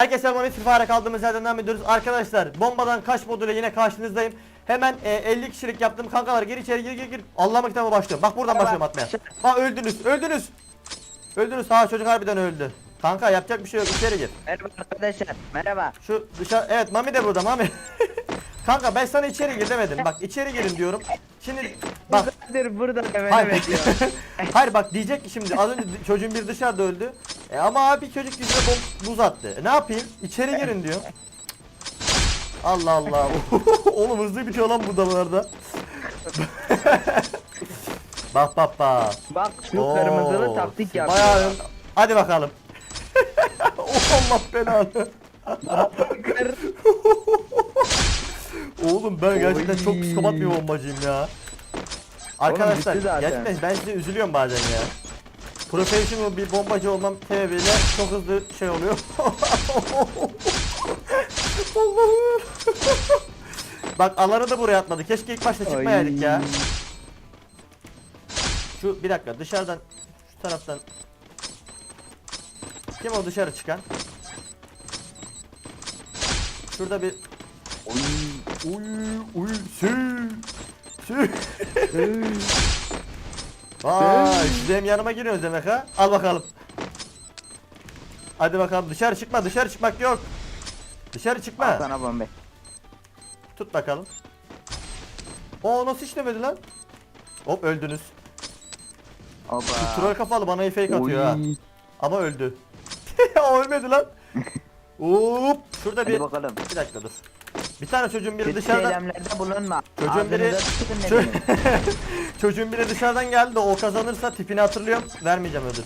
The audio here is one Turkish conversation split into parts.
Herkese selam Free Fire kaldığımız yerden devam ediyoruz. Arkadaşlar bombadan kaç moduyla yine karşınızdayım. Hemen e, 50 kişilik yaptım. Kankalar gir içeri gir gir gir. Allah'ıma kitabı başlıyorum. Bak buradan başlıyorum atmaya. Bak öldünüz öldünüz. Öldünüz. Ha çocuk harbiden öldü. Kanka yapacak bir şey yok içeri gir. Merhaba arkadaşlar. Merhaba. Şu dışarı evet Mami de burada Mami. Kanka ben sana içeri gir demedim. Bak içeri girin diyorum. Şimdi bak burada demeni Hayır. Hayır bak diyecek ki şimdi az önce çocuğun bir dışarıda öldü. E ama abi çocuk yüzüne bom- buz attı. E ne yapayım? İçeri girin diyor. Allah Allah. Oğlum hızlı bitiyor lan bu damarda. bak bak bak. Bak şu Oo, kırmızılı taktik yapıyor. Bayağı Hadi bakalım. oh Allah belanı. Oğlum ben gerçekten çok psikopat bir bombacıyım ya. Arkadaşlar gerçekten ben size üzülüyorum bazen ya. Professional bir bombacı olmam sebebiyle çok hızlı şey oluyor. Allah'ım. Bak alanı da buraya atmadı. Keşke ilk başta çıkmayaydık ya. Şu bir dakika dışarıdan şu taraftan kim o dışarı çıkan? Şurada bir Oy. uy uy sü sü Vay siz benim yanıma giriyorsunuz demek ha al bakalım Hadi bakalım dışarı çıkma dışarı çıkmak yok Dışarı Al çıkma sana bombe. tut bakalım O nasıl işlemedi lan Hop öldünüz Oba. Troll kafalı bana fake atıyor ha Oy. Ama öldü. o ölmedi lan. Hop. Şurada Hadi bir bakalım. bir dakika dur. Bir tane çocuğun biri Kötü dışarıdan eylemlerde bulunma. çocuğun biri Ağzınıza çocuğun biri dışarıdan geldi de o kazanırsa tipini hatırlıyorum. Vermeyeceğim ödül.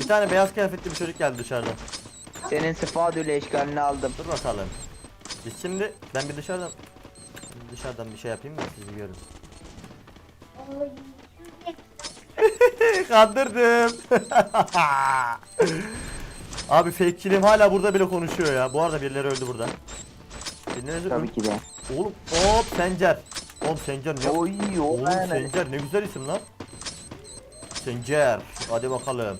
Bir tane beyaz kıyafetli bir çocuk geldi dışarıdan. Senin sıfadüle işgalini aldım. Dur bakalım. Biz şimdi ben bir dışarıdan dışarıdan bir şey yapayım da sizi görün. Kandırdım. Abi fake'çiliğim hala burada bile konuşuyor ya. Bu arada birileri öldü burada. Birileri öldü. Tabii ki de. Oğlum hop Sencer. Oğlum Sencer ne? Oy Oğlum yani. Sencer ne güzel isim lan. Sencer. Hadi bakalım.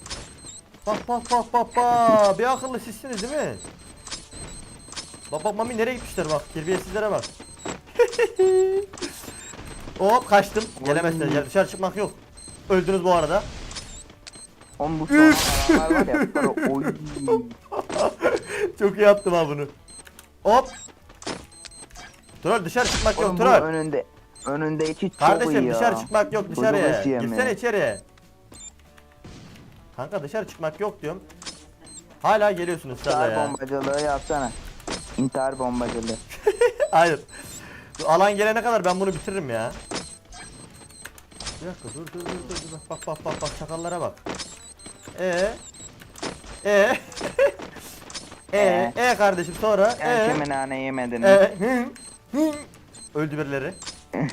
Bak bak bak bak bak. Bir akıllı sizsiniz değil mi? Bak bak mami nereye gitmişler bak. Terbiyesizlere bak. Hop kaçtım. Gelemezler. Gel dışarı çıkmak yok. Öldünüz bu arada. Oğlum bu son adamlar var ya. sonra Oy. Çok iyi yaptım ha bunu. Hop. Troll dışarı çıkmak yok Oğlum bu troll. önünde. Önündeki çok iyi Kardeşim ya. dışarı çıkmak yok dışarıya. Bozulmuş yeme. Girsene içeriye. Kanka dışarı çıkmak yok diyorum. Hala geliyorsunuz sana İntihar ya. bombacılığı yapsana. İntihar bombacılığı. Hayır. Bu alan gelene kadar ben bunu bitiririm ya. Bir dakika dur dur dur dur dur. bak bak bak bak çakallara bak. E e e e kardeşim sonra e kimin nane yemedin? e hı, hı. öldü birileri.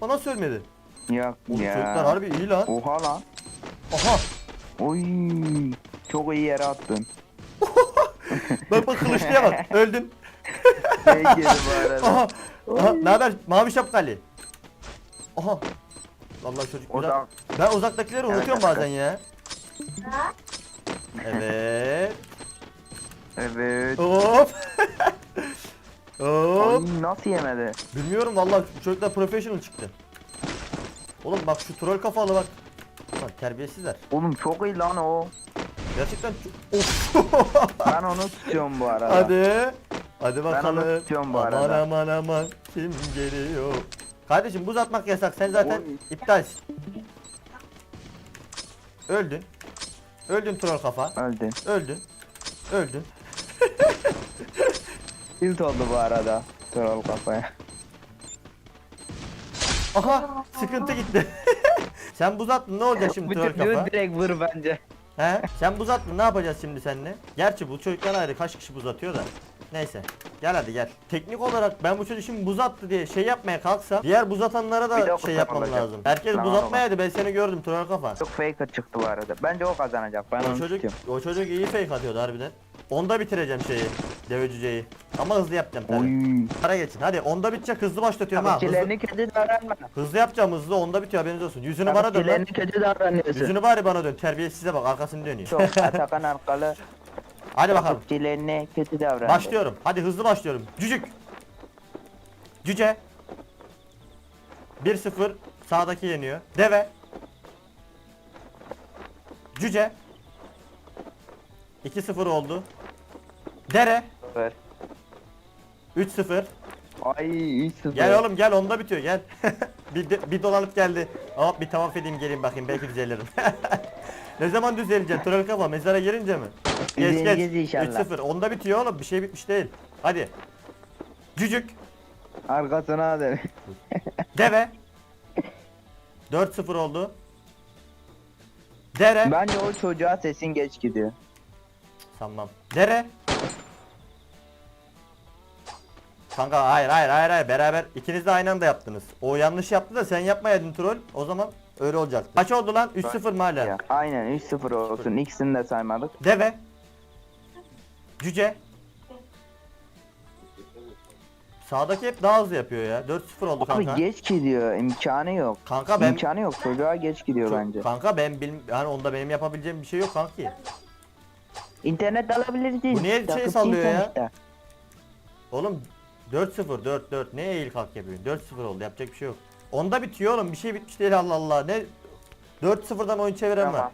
O nasıl ölmedi? Yok Oğlum ya. çocuklar harbi iyi lan. Oha lan. Aha. Oy. Çok iyi yere attın. Bak bak kılıçlıya bak. Öldün. Peki bu arada. Aha. Aha. Ne haber? Mavi şapkalı. Aha. Vallahi çocuk güzel. Uzak. Ben uzaktakileri Evet, unutuyorum bazen ya. Evet. Evet. Hop. Hop. Ay, nasıl yemedi? Bilmiyorum vallahi bu çocuklar professional çıktı. Oğlum bak şu troll kafalı bak. Bak terbiyesizler. Oğlum çok iyi lan o. Gerçekten çok... Of. Ben onu tutuyorum bu arada. Hadi. Hadi onu bakalım. tutuyorum bu aman arada. aman aman kim geliyor? Kardeşim buz atmak yasak. Sen zaten Oy. iptalsin. Öldün. Öldün troll kafa. Öldün. Öldün. Öldün. Tilt oldu bu arada. Troll kafaya. Aha sıkıntı gitti. Sen buz attın ne olacak şimdi Bu troll kafa? direkt vur bence. He? Sen buz attın ne yapacağız şimdi seninle? Gerçi bu çocuklar ayrı kaç kişi buz atıyor da. Neyse. Gel hadi gel. Teknik olarak ben bu çocuk şimdi buz attı diye şey yapmaya kalksam diğer buz atanlara Bir de da o şey yapmam lazım. Herkes Tamam, buz tamam. atmayaydı ben seni gördüm troll kafa. Çok faker çıktı bu arada. Bence o kazanacak. Ben O onu çocuk tutuyorum. o çocuk iyi fake atıyordu harbiden. Onda bitireceğim şeyi. Deve cüceyi. Ama hızlı yapacağım tabii. Oy. Para geçin. Hadi onda bitecek hızlı başlatıyorum ha. Hızlı, Tavukçilerini kötü davranma. hızlı yapacağım hızlı onda bitiyor haberiniz olsun. Yüzünü bana dön lan. Tavukçilerini kötü davranıyorsun. Yüzünü bari bana dön. Terbiyesize bak arkasını dönüyor. Çok Atakan arkalı. Hadi bakalım. Takipçilerine kötü davrandı. Başlıyorum. Hadi hızlı başlıyorum. Cücük. Cüce. 1-0 sağdaki yeniyor. Deve. Cüce. 2-0 oldu. Dere. Ver. 3-0. Ay 3-0. Gel oğlum gel onda bitiyor gel. bir, de- bir dolanıp geldi. Hop bir tavaf edeyim geleyim bakayım belki düzelirim. ne zaman düzeleceksin? Troll kafa mezara girince mi? Geç geç. inşallah. 3-0 onda bitiyor oğlum bir şey bitmiş değil. Hadi. Cücük. Arkasına dön. Deve. 4-0 oldu. Dere. Bence o çocuğa sesin geç gidiyor. Sanmam. Dere. Kanka hayır hayır hayır hayır beraber ikiniz de aynı anda yaptınız. O yanlış yaptı da sen yapmayaydın troll. O zaman öyle olacaktı. Kaç oldu lan? 3-0 mı hala? Ya, aynen 3-0 olsun. İkisini de saymadık. Deve. Cüce. Sağdaki hep daha hızlı yapıyor ya. 4-0 oldu Abi kanka. geç gidiyor. imkanı yok. Kanka ben İmkanı yok. Çocuğa geç gidiyor Çok- bence. Kanka ben bilm yani onda benim yapabileceğim bir şey yok kanki. İnternet alabiliriz. Bu niye şey Takipçi sallıyor ya? sonuçta. Oğlum 4-0 4-4 ne eğil kalk yapıyorsun? 4-0 oldu yapacak bir şey yok. Onda bitiyor oğlum bir şey bitmiş değil Allah Allah. Ne 4-0'dan oyun çeviren var. Tamam.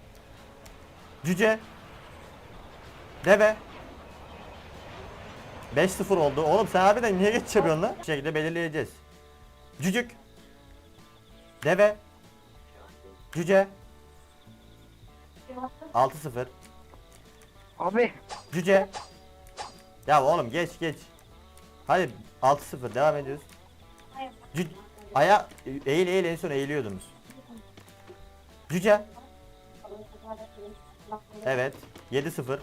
Cüce. Deve. 5-0 oldu. Oğlum sen harbiden niye geç yapıyorsun lan? Bu şekilde belirleyeceğiz. Cücük. Deve. Cüce. 6-0. Abi. Cüce. Ya oğlum geç geç. Hadi 6-0 devam ediyoruz. Cü Aya eğil eğil en son eğiliyordunuz. Cüce. Evet. 7-0.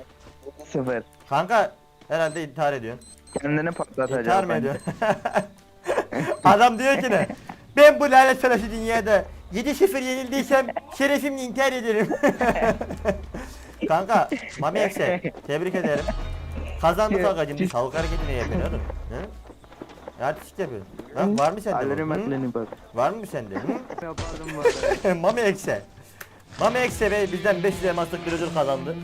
0. Kanka herhalde intihar ediyorsun. Kendini patlatacak. İntihar mı ediyorsun? Adam diyor ki ne? Ben bu lanet savaşı dünyada 7-0 yenildiysem şerefimle intihar ederim. Kanka Mami Ekse tebrik ederim. Kazandık agacım. Bir tavuk hareketi ne yapıyorsun oğlum? Hı? Artistik yapıyorsun. Ha, var mı sende Alırım aklını bak. Var mı sende? Hı? Yapardım bu arada. Mami Ekse. Mami Ekse Bey bizden 500 elmaslık bir ödül kazandı.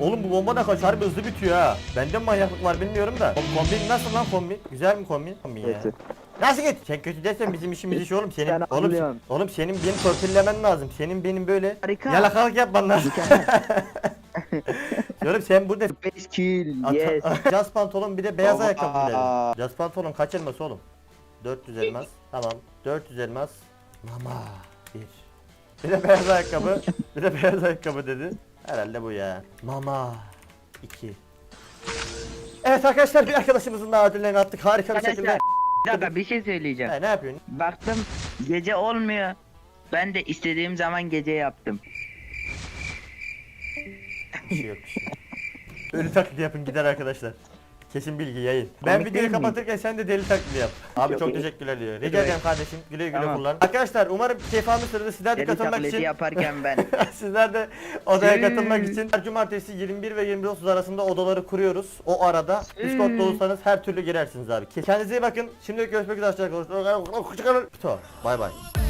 Oğlum bu bomba da kaç harbi hızlı bitiyor ha. Bende mi manyaklık var bilmiyorum da. O kombin nasıl lan kombin? Güzel mi kombin? Kombin ya. Kötü. Nasıl git? Sen kötü dersen bizim işimiz iş oğlum. Senin Sen oğlum, oğlum senin beni torpillemen lazım. Senin benim böyle Harika. yalakalık yapman lazım. Oğlum sen burada 5 kill. Yes. Caz pantolon bir de beyaz Baba. ayakkabı dedi. Caz pantolon kaç elmas oğlum? 400 elmas. Tamam. 400 elmas. Mama. Bir. Bir de beyaz ayakkabı. bir de beyaz ayakkabı dedi. Herhalde bu ya. Mama. 2. Evet arkadaşlar bir arkadaşımızın daha ödüllerini attık. Harika bir şekilde. Bir dakika bir şey söyleyeceğim. Ha, ne yapıyorsun? Baktım gece olmuyor. Ben de istediğim zaman gece yaptım. Bir şey yok bir şey. Ölü taklidi yapın gider arkadaşlar. Kesin bilgi yayın. Ben Komik videoyu değil mi? kapatırken sen de deli taklidi yap. Abi Yok, çok iyi. teşekkürler diyor. Rica ederim kardeşim. Güle güle Tamam. kullan. Arkadaşlar umarım keyif almışsınız. Sizler de Deli katılmak taklidi için yaparken ben. Sizler de odaya katılmak için her cumartesi 21 ve 29 arasında odaları kuruyoruz. O arada Discord'da olursanız her türlü girersiniz abi. Kendinize iyi bakın. Şimdi görüşmek üzere arkadaşlar. Bay bay.